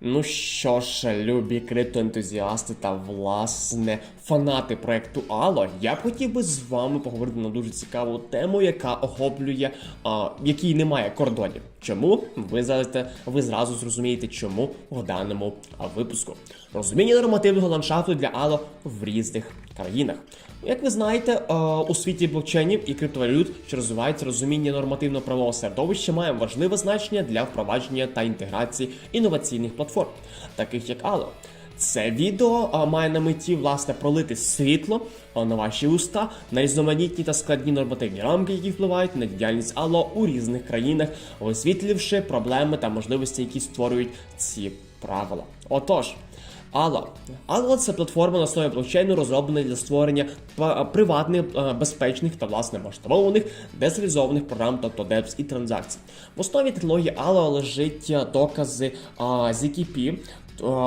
Ну що ж, любі криптоентузіасти та власне фанати проекту Ало, я б хотів би з вами поговорити на дуже цікаву тему, яка охоплює, а, якій немає кордонів. Чому? Ви зараз ви зразу зрозумієте, чому в даному випуску. Розуміння нормативного ландшафту для Ало в різних країнах. Як ви знаєте, у світі блокчейнів і криптовалют, що розвивається розуміння нормативно-правового середовища, має важливе значення для впровадження та інтеграції інноваційних платформ, таких як Allo. Це відео має на меті власне пролити світло на ваші уста на різноманітні та складні нормативні рамки, які впливають на діяльність Allo у різних країнах, висвітлювши проблеми та можливості, які створюють ці правила. Отож. Allo. Allo – це платформа на основі блокчейну, розроблена для створення приватних, безпечних та власне масштабованих децентралізованих програм, тобто DEPS і транзакцій. В основі технології Allo лежить докази а, ZKP,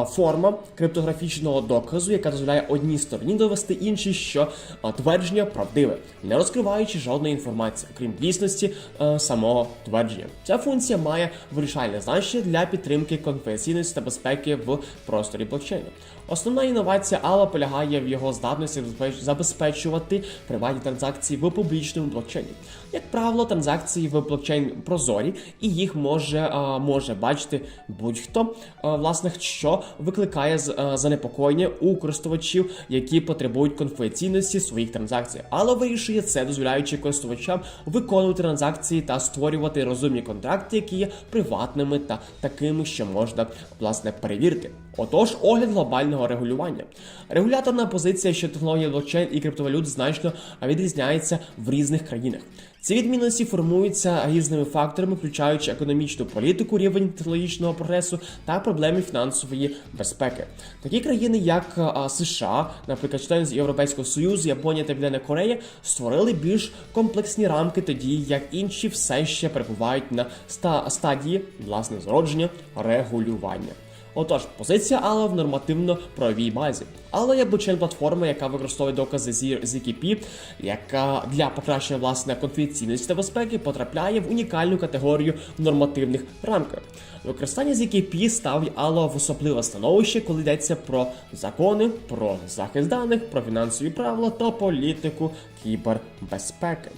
форма криптографічного доказу, яка дозволяє одній стороні довести іншій, що е, твердження правдиве, не розкриваючи жодної інформації, окрім дійсності е, самого твердження. Ця функція має вирішальне значення для підтримки конфіденційності та безпеки в просторі блокчейну. Основна інновація Allo полягає в його здатності забезпечувати приватні транзакції в публічному блокчейні. Як правило, транзакції в блокчейн прозорі, і їх може, може бачити будь-хто, власне, що викликає з- занепокоєння у користувачів, які потребують конфіденційності своїх транзакцій. Allo вирішує це, дозволяючи користувачам виконувати транзакції та створювати розумні контракти, які є приватними та такими, що можна власне перевірити. Отож, огляд глобального регулювання. Регуляторна позиція, що технологія блокчейн і криптовалют значно відрізняється в різних країнах. Ці відмінності формуються різними факторами, включаючи економічну політику, рівень технологічного прогресу та проблеми фінансової безпеки. Такі країни, як США, наприклад, члени з Європейського Союзу, Японія та Південна Корея, створили більш комплексні рамки, тоді як інші все ще перебувають на ста- стадії власне зародження регулювання. Отож, позиція Allo в нормативно-правовій базі. Allo є блокчейн-платформа, яка використовує докази ZKP, яка для покращення власне конфіденційності та безпеки потрапляє в унікальну категорію нормативних рамках. Використання ZKP ставить Allo в особливе становище, коли йдеться про закони, про захист даних, про фінансові правила та політику кібербезпеки.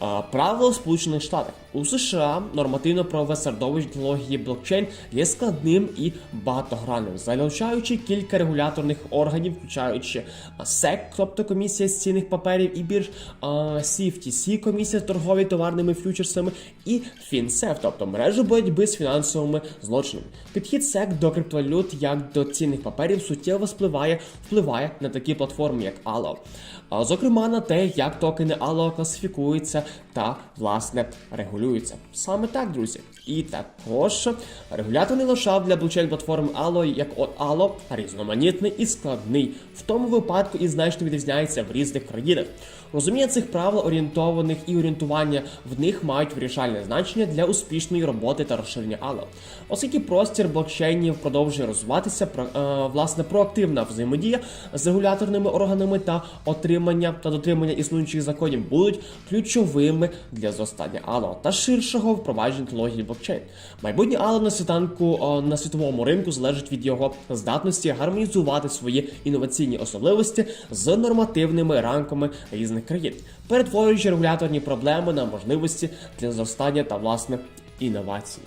А, Правила в Сполучених Штатах у США нормативно-правове середовище технології блокчейн є складним і багатогранним, залучаючи кілька регуляторних органів, включаючи SEC, тобто комісія з цінних паперів і бірж, CFTC, комісія з торгові товарними фьючерсами, і FinCEF, тобто мережу боротьби з фінансовими злочинами. Підхід SEC до криптовалют як до цінних паперів суттєво впливає, впливає на такі платформи, як Allo. А, Зокрема, на те, як токени Allo класифікуються та власне регулюються. Саме так, друзі. І також регуляторний ландшафт для блокчейн платформи Allo, як от Allo, різноманітний і складний. В тому випадку і значно відрізняється в різних країнах. Розуміння цих правил орієнтованих і орієнтування в них мають вирішальне значення для успішної роботи та розширення Allo. Оскільки простір блокчейнів продовжує розвиватися, про, е, власне проактивна взаємодія з регуляторними органами та отримання та дотримання існуючих законів будуть ключовими для зростання Allo та ширшого впровадження технології блокчейн. Майбутнє але на світанку е, на світовому ринку залежить від його здатності гармонізувати свої інноваційні особливості з нормативними рамками різних країн, перетворюючи регуляторні проблеми на можливості для зростання та власне інновацій.